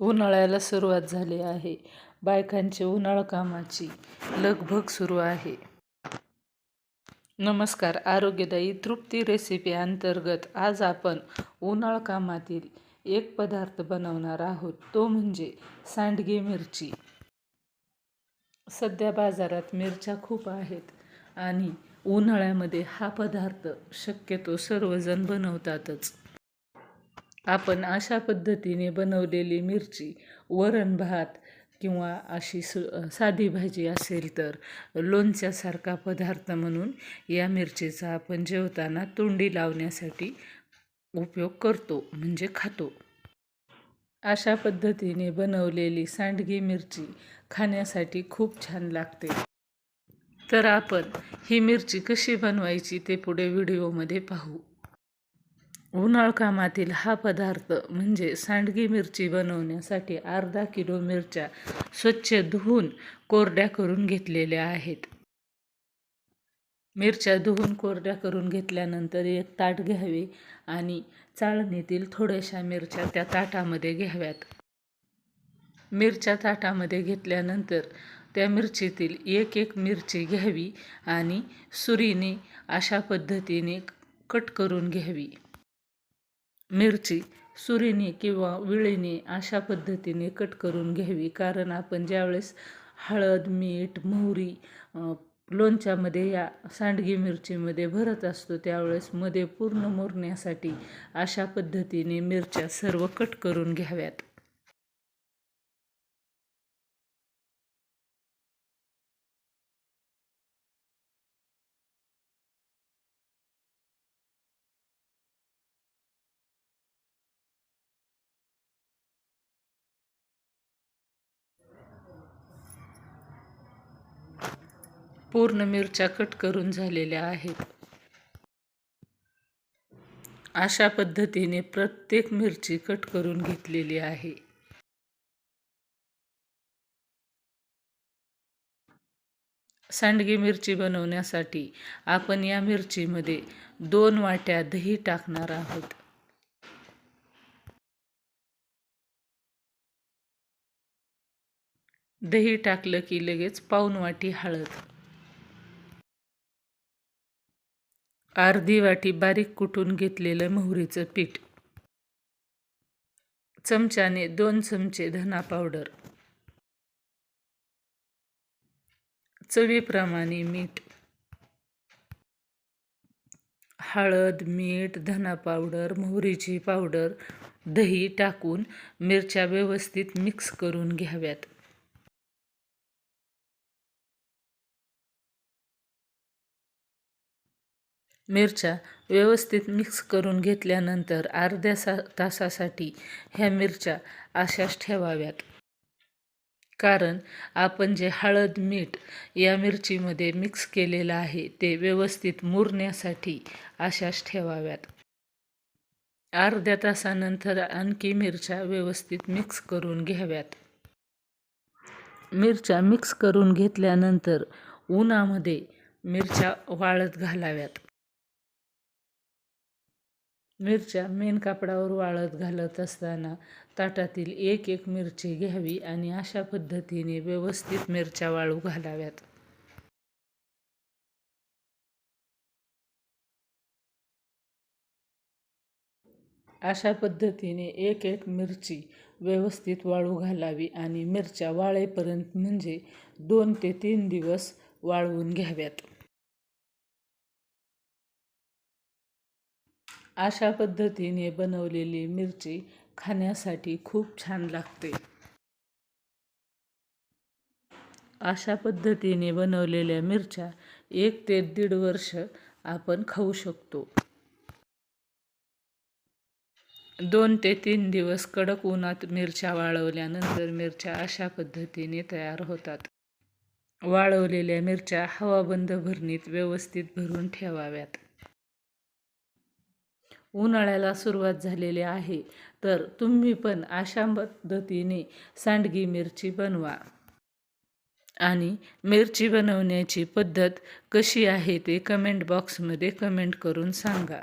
उन्हाळ्याला सुरुवात झाली आहे. बायकांची उन्हाळ कामाची लगभग सुरू आहे. नमस्कार आरोग्यदायी तृप्ती रेसिपी अंतर्गत आज आपण उन्हाळ कामातील एक पदार्थ बनवणार आहोत. तो म्हणजे सांडगी मिरची. सध्या बाजारात मिरच्या खूप आहेत आणि उन्हाळ्यामध्ये हा पदार्थ शक्यतो सर्वजण बनवतातच. आपण अशा पद्धतीने बनवलेली मिरची वरण भात किंवा अशी सु साधी भाजी असेल तर लोणच्यासारखा पदार्थ म्हणून या मिरचीचा आपण जेवताना तोंडी लावण्यासाठी उपयोग करतो म्हणजे खातो. अशा पद्धतीने बनवलेली सांडगी मिरची खाण्यासाठी खूप छान लागते. तर आपण ही मिरची कशी बनवायची ते पुढे व्हिडिओमध्ये पाहू. उन्हाळ कामातील हा पदार्थ म्हणजे सांडगी मिरची बनवण्यासाठी अर्धा किलो मिरच्या स्वच्छ धुवून कोरड्या करून घेतलेल्या आहेत. मिरच्या धुवून कोरड्या करून घेतल्यानंतर एक ताट घ्यावे आणि चाळणीतील थोड्याशा मिरच्या त्या ताटामध्ये घ्याव्यात. मिरच्या ताटामध्ये घेतल्यानंतर त्या मिरचीतील एक एक मिरची घ्यावी आणि सुरीने अशा पद्धतीने कट करून घ्यावी. मिरची सुरीने किंवा विळीने अशा पद्धतीने कट करून घ्यावी. कारण आपण ज्यावेळेस हळद मीठ मोहरी लोणच्यामध्ये या सांडगी मिरचीमध्ये भरत असतो त्यावेळेस मध्ये पूर्ण मुरण्यासाठी अशा पद्धतीने मिरच्या सर्व कट करून घ्याव्यात. पूर्ण मिरच्या कट करून झालेल्या आहेत. अशा पद्धतीने प्रत्येक मिरची कट करून घेतलेली आहे. सांडगी मिरची बनवण्यासाठी आपण या मिरचीमध्ये दोन वाट्या दही टाकणार आहोत. दही टाकलं की लगेच पाऊन वाटी हळद अर्धी वाटी बारीक कुटून घेतलेलं मोहरीचं पीठ. चमच्याने दोन चमचे धना पावडर. चवीप्रमाणे मीठ. हळद मीठ धना पावडर मोहरीची पावडर दही टाकून मिरच्या व्यवस्थित मिक्स करून घ्याव्यात. मिरच्या व्यवस्थित मिक्स करून घेतल्यानंतर अर्ध्या सा तासासाठी ह्या मिरच्या अशाच ठेवाव्यात. कारण आपण जे हळद मीठ या मिरचीमध्ये मिक्स केलेलं आहे ते व्यवस्थित मुरण्यासाठी अशाच ठेवाव्यात. अर्ध्या तासानंतर आणखी मिरच्या व्यवस्थित मिक्स करून घ्याव्यात. मिरच्या मिक्स करून घेतल्यानंतर उन्हामध्ये मिरच्या वाळत घालाव्यात. मिरच्या मेन कापडावर वाळत घालत असताना ताटातील एक एक मिरची घ्यावी आणि अशा पद्धतीने व्यवस्थित मिरच्या वाळू घालाव्यात. अशा पद्धतीने एक एक मिरची व्यवस्थित वाळू घालावी आणि मिरच्या वाळेपर्यंत म्हणजे दोन ते तीन दिवस वाळवून घ्याव्यात. अशा पद्धतीने बनवलेली मिरची खाण्यासाठी खूप छान लागते. अशा पद्धतीने बनवलेल्या मिरच्या एक ते दीड वर्ष आपण खाऊ शकतो. दोन ते तीन दिवस कडक उन्हात मिरच्या वाळवल्यानंतर मिरच्या अशा पद्धतीने तयार होतात. वाळवलेल्या मिरच्या हवाबंद भरणीत व्यवस्थित भरून ठेवाव्यात. उन्हाळ्याला सुरुवात झालेली आहे. तर तुम्ही पण अशा पद्धतीने सांडगी मिरची बनवा. आणि मिरची बनवण्याची पद्धत कशी आहे ते कमेंट बॉक्समध्ये कमेंट करून सांगा.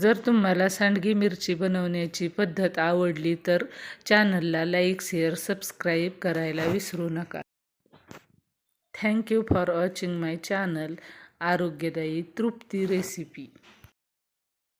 जर तुम्हाला सांडगी मिरची बनवण्याची पद्धत आवडली तर चॅनलला लाईक शेअर सबस्क्राईब करायला विसरू नका. Thank you for watching my channel आरोग्यदायी तृप्ती रेसिपी